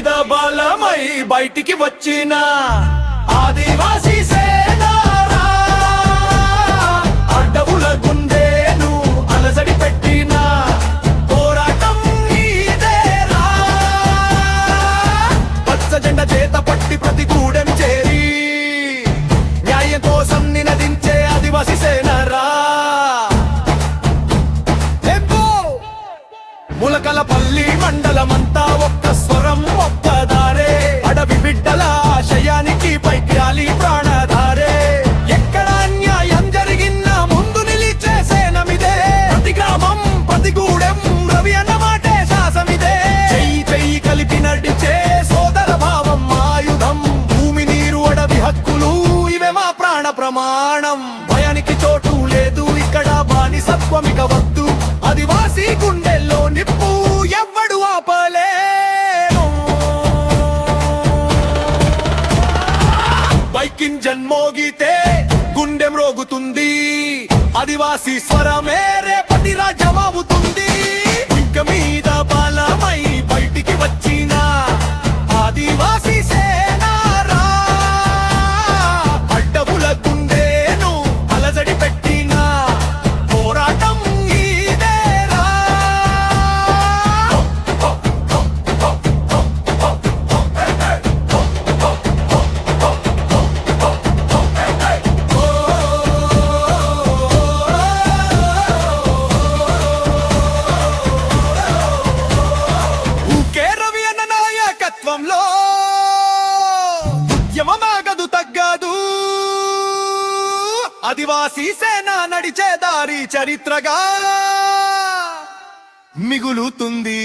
మీద బలమై బయటికి వచ్చిన ఆదివాసీ ములకల పల్లి మండలమంతా ఒక్క స్వరం ఒక్క అడవి బిడ్డల ఆశయానికి పైకి ప్రాణధారే. ఎక్కడ అన్యాయం జరిగినా ముందు నిలిచే సేనమిదే. ప్రతి గ్రామం ప్రతి గూడెం రవి అన్న మాటే శాసమిదే చెయ్యి చెయ్యి కలిపి నడిచే సోదర భావం ఆయుధం. భూమి నీరు అడవి హక్కులు ఇవే మా ప్రాణ ప్రమాణం. నిప్పు ఎవ్వడు ఆపలేను. బైక్ ఇంజన్ మోగితే గుండెం రోగుతుంది. ఆదివాసీ స్వరమే రేపటి రాజ్యమవుతుంది. ఉద్యమమాగదు తగ్గదు. ఆదివాసీ సేన నడిచే దారి చరిత్రగా మిగులుతుంది.